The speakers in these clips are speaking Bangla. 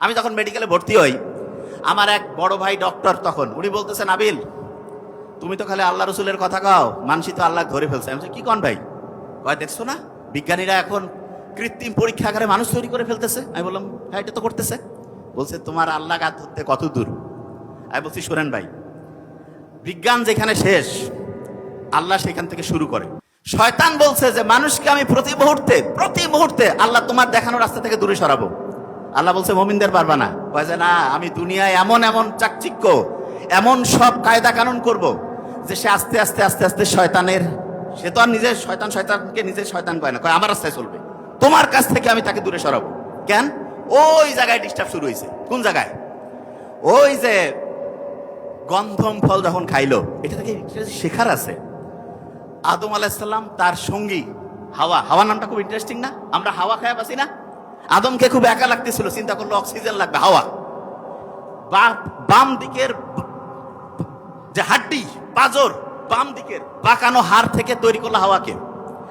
আমি যখন মেডিকেলে ভর্তি হই, আমার এক বড় ভাই ডক্টর তখন, উনি বলতেছেন আবিল তুমি তো খালি আল্লাহ রসুলের কথা কাও মানসি তো আল্লাহ ধরে ফেলছে। আমি কি কন ভাই? কয়, দেখছ না, বিজ্ঞানীরা এখন কৃত্রিম পরীক্ষাগারে মানুষ তৈরি করে ফেলতেছে। আমি বললাম হ্যাঁ এটা তো করতেছে। বলছে, তোমার আল্লাহ গাছ ধরতে কত দূর? আমি বলছি, শোনেন ভাই, বিজ্ঞান যেখানে শেষ, আল্লাহ সেখান থেকে শুরু করে। শয়তান বলছে যে, মানুষকে আমি প্রতি মুহূর্তে প্রতি মুহূর্তে আল্লাহ তোমার দেখানো রাস্তা থেকে দূরে সরাবো। আল্লাহ বলছে, মমিনদের পারবা না। কয় না, আমি দুনিয়ায় এমন এমন চাকচিক্য, এমন সব কায়দা কানুন করব যে সে আস্তে আস্তে আস্তে আস্তে শয়তানের সে তো আর নিজের শয়তান, শয়তানকে নিজের শয়তান কয় না। কয়, আমার রাস্তায় চলবে। তোমার কাছ থেকে আমি তাকে দূরে সরাবো। কেন? ওই জায়গায় ডিস্টার্ব শুরু হয়েছে। কোন জায়গায়? ওই যে গন্ধম ফল যখন খাইলো, এটা থেকে শেখার আছে। আদম আলাইসাল্লাম তার সঙ্গী হাওয়া। হাওয়া নামটা খুব ইন্টারেস্টিং না? আমরা হাওয়া খায় পাচ্ছি না? আদমকে খুব একা লাগতেছিল, চিন্তা করল অক্সিজেন লাগবে, হাওয়া। বাম দিকের যে হাড্ডি, পাজর, বাম দিকের বাঁকানো হাড় থেকে তৈরি করল হাওয়াকে।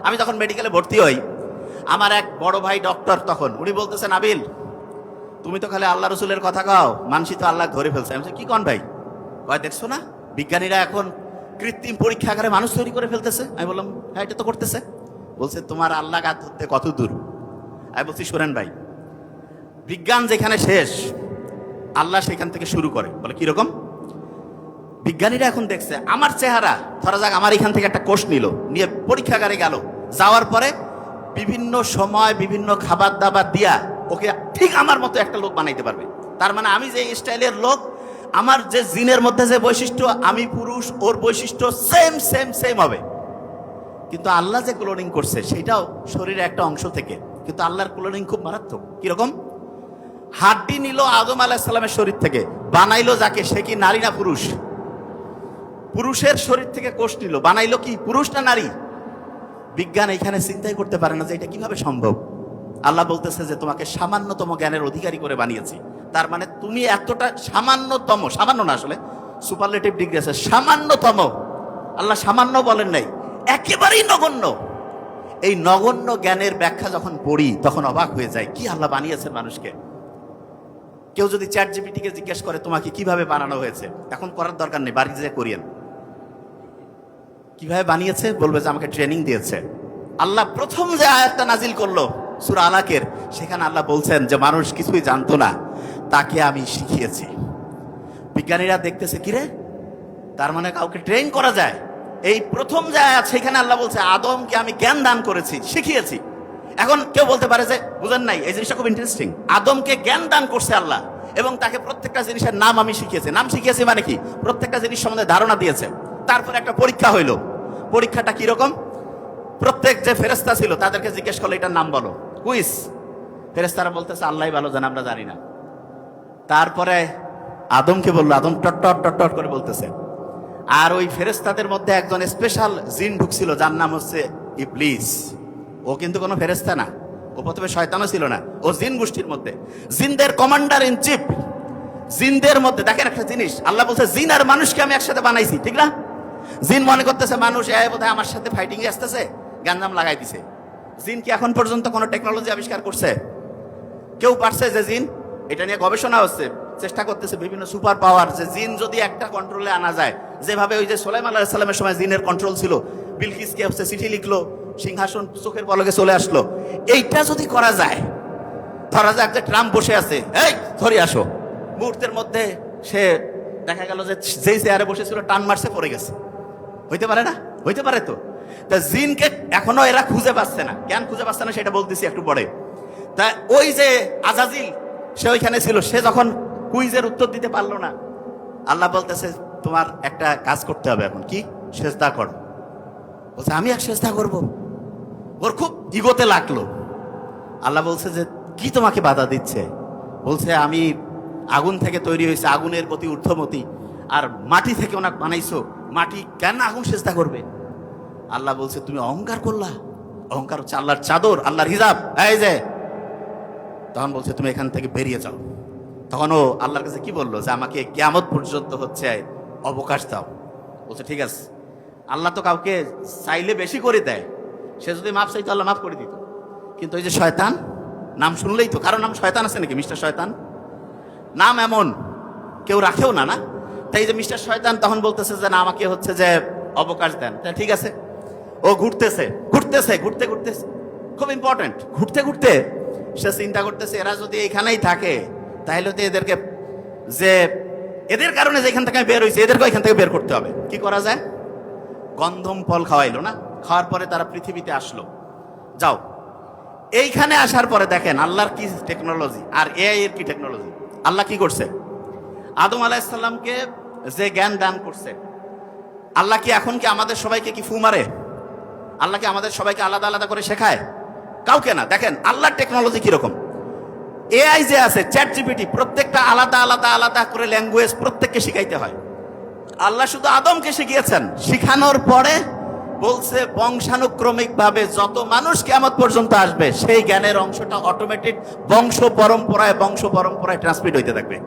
আমি যখন মেডিকেলে ভর্তি হই, আমার এক বড় ভাই ডক্টর তখন, উনি বলতেছেন, আবিল, তুমি তো খালি আল্লাহ রসুলের কথা কাও, মানসি তো আল্লাহ ধরে ফেলছে। আমি কি কন ভাই? কয়, দেখছ না, বিজ্ঞানীরা এখন কৃত্রিম পরীক্ষা পরীক্ষাগারে মানুষ তৈরি করে ফেলতেছে। আমি বললাম হ্যাঁ এটা তো করতেছে। বলছে, তোমার আল্লাহ গাছ ধরতে কত দূর? আমি বলছি, শোনেন ভাই, বিজ্ঞান যেখানে শেষ, আল্লাহ সেখান থেকে শুরু করে। বলে, কীরকম? বিজ্ঞানীরা এখন দেখছে, আমার চেহারা, ধরা যাক আমার এখান থেকে একটা কোষ নিল, নিয়ে পরীক্ষাগারে গেল, যাওয়ার পরে বিভিন্ন সময় বিভিন্ন খাবার দাবার দিয়া ওকে ঠিক আমার মতো একটা লোক বানাইতে পারবে। তার মানে আমি যে স্টাইলের লোক, আমার যে জিনের মধ্যে যে বৈশিষ্ট্য, আমি পুরুষ, ওর বৈশিষ্ট্য সেম সেম সেম হবে। কিন্তু আল্লাহ যে ক্লোনিং করছে, সেটাও শরীরের একটা অংশ থেকে। কিন্তু আল্লাহর ক্লোনিং খুব মারাত্মক। কীরকম? হাড্ডি নিল আদম আলাহিসাল্লামের শরীর থেকে, বানাইলো যাকে, সে কি নারী না পুরুষ? পুরুষের শরীর থেকে কোষ নিল। বানাইলো কি, পুরুষ না নারী? বিজ্ঞান এখানে চিন্তাই করতে পারে না যে এটা কীভাবে সম্ভব। আল্লাহ বলতেছে যে, তোমাকে সামান্যতম জ্ঞানের অধিকারী করে বানিয়েছি। তার মানে তুমি এতটা সামান্যতম, সামান্য না আসলে সুপারলেটিভ ডিগ্রি আছে, সামান্যতম। আল্লাহ সামান্য বলেন নাই, একেবারেই নগণ্য। এই নগণ্য জ্ঞানের ব্যাখ্যা যখন পড়ি, তখন অবাক হয়ে যায় কি আল্লাহ বানিয়েছেন মানুষকে? কেউ যদি চ্যাট জিপিটিকে জিজ্ঞেস করে, তোমাকে কীভাবে বানানো হয়েছে? এখন করার দরকার নেই বাড়িতে যে করিয়েন। কীভাবে বানিয়েছে? বলবে যে আমাকে ট্রেনিং দিয়েছে। আল্লাহ প্রথম যে আয়াতটা নাজিল করল, সুরা আলাকের, সেখানে আল্লাহ বলছেন যে, মানুষ কিছুই জানতো না, তাকে আমি শিখিয়েছি। বিজ্ঞানীরা দেখতেছে, কিরে? তার মানে কাউকে ট্রেন করা যায়? এই প্রথম যে সেখানে আল্লাহ বলছে, আদমকে আমি জ্ঞান দান করেছি, শিখিয়েছি। এখন কেউ বলতে পারে যে, বুঝেন নাই, এই জিনিসটা খুব ইন্টারেস্টিং আদমকে জ্ঞান দান করছে আল্লাহ, এবং তাকে প্রত্যেকটা জিনিসের নাম আমি শিখিয়েছি। নাম শিখিয়েছি মানে কি? প্রত্যেকটা জিনিস সম্বন্ধে ধারণা দিয়েছে। তারপরে একটা পরীক্ষা হইল। পরীক্ষাটা কীরকম প্রত্যেক যে ফেরেস্তা ছিল, তাদেরকে জিজ্ঞেস করল, এটার নাম বলো। কুইস ফেরেস্তারা বলতেছে আল্লাহ ভালো, জানে, আমরা জানি না। তারপরে আদমকে বলল, আদম টট টট টট টট করে বলতেছে। আর ওই ফেরেস্তাদের মধ্যে একজন স্পেশাল জিন ঢুকছিল, যার নাম হচ্ছে ইবলিস। ও কিন্তু কোনো ফেরেস্তা না। ও প্রথমে শয়তানও ছিল না। ও জিন গোষ্ঠীর মধ্যে। জিনদের কমান্ডার ইন চিফ জিনদের মধ্যে, দেখেন একটা জিনিস, আল্লাহ বলছে, জিন আর মানুষকে আমি একসাথে বানাইছি ঠিক না? জিন মনে করতেছে, মানুষ এ বোধহয় আমার সাথে ফাইটিং এ আসতেছে গাঞ্জাম লাগাই দিছে। জিন কি এখন পর্যন্ত কোনো টেকনোলজি আবিষ্কার করছে? কেউ পারছে যে জিন? এটা নিয়ে গবেষণা হচ্ছে। চেষ্টা করতেছে বিভিন্ন সুপার পাওয়ার, যে জিন যদি একটা কন্ট্রোলে আনা যায়। যেভাবে ওই যে সোলাইম আল্লাহ সাল্লামের সময় জিনের কন্ট্রোল ছিল, বিলকিসকে হচ্ছে চিঠি লিখলো, সিংহাসন চোখের পলকে চলে আসলো। এইটা যদি করা যায়, ধরা যাক যে ট্রাম্প বসে আছে, এই ধরে আসো। মুহূর্তের মধ্যে সে দেখা গেল যে যেই চেয়ারে বসেছিল, টান মারছে, পড়ে গেছে। হইতে পারে না? হইতে পারে তো? তা জিনকে এখনও এরা খুঁজে পাচ্ছে না। কেন খুঁজে পাচ্ছে না সেটা বলতেছি একটু পরে। তা ওই যে আজাজিল, সে ওইখানে ছিল। সে যখন কুইজের উত্তর দিতে পারল না। আল্লাহ বলতেছে, তোমার একটা কাজ করতে হবে এখন। কি? সেজদা করো। বলছে, আমি এক চেষ্টা করব? ওর খুব ইগোতে লাগল। আল্লাহ বলছে যে, কি তোমাকে বাধা দিচ্ছে? বলছে, আমি আগুন থেকে তৈরি হয়েছে, আগুনের প্রতি ঊর্ধ্বমতি। আর মাটি থেকে ওনাকে বানাইছো, মাটি কেন আগুন চেষ্টা করবে? আল্লাহ বলছে, তুমি অহংকার করলা। অহংকার হচ্ছে আল্লাহর চাদর, আল্লাহর হিজাব। এই যে! তখন বলছে, তুমি এখান থেকে বেরিয়ে যাও। তখন ও আল্লাহর কাছে কি বলল? যে আমাকে কেয়ামত পর্যন্ত হচ্ছে অবকাশ দাও। বলছে, ঠিক আছে। আল্লাহ তো কাউকে চাইলে বেশি করে দেয়। সে যদি মাফ চাইতো, আল্লাহ মাফ করে দিত। কিন্তু ওই যে শয়তান, নাম শুনলেই তো। কারও নাম শয়তান আছে নাকি, মিস্টার শয়তান? নাম এমন, কেউ রাখেও না না? তাই যে মিস্টার শয়তান তখন বলতেছে যে, না, আমাকে হচ্ছে যে অবকাশ দেন। তা ঠিক আছে। ও ঘুরতেছে ঘুরতেছে, ঘুরতে, ঘুরতেছে। খুব ইম্পর্টেন্ট ঘুরতে ঘুরতে সে চিন্তা করতেছে, এরা যদি এখানেই থাকে তাহলে তো এদেরকে যে, এদের কারণে যেখান থেকে বের হয়েছে, এদেরকে এখান থেকে বের করতে হবে। কি করা যায়? গন্ধম ফল খাওয়াইলো না? খাওয়ার পরে তারা পৃথিবীতে আসলো। যাও। এইখানে আসার পরে দেখেন, আল্লাহর কি টেকনোলজি আর এআই এর কি টেকনোলজি আল্লাহ কি করছে? আদম আলাহিসাল্লামকে যে জ্ঞান দান করছে, আল্লাহ কি এখন কি আমাদের সবাইকে কি ফু মারে? আল্লাহ কি আমাদের সবাইকে আলাদা আলাদা করে শেখায়? কাউকে না। দেখেন, আল্লাহর টেকনোলজি কীরকম? এআই যে আছে চ্যাট জিপিটি প্রত্যেকটা আলাদা আলাদা আলাদা করে ল্যাঙ্গুয়েজ প্রত্যেককে শিখাইতে হয়। আল্লাহ শুধু আদমকে শিখিয়েছেন। শিখানোর পরে বলছে বংশানুক্রমিক ভাবে যত মানুষ কেমন পর্যন্ত আসবে, সেই জ্ঞানের অংশটা অটোমেটিক বংশ পরম্পরায় বংশ পরম্পরায় ট্রান্সমিট হইতে থাকবে।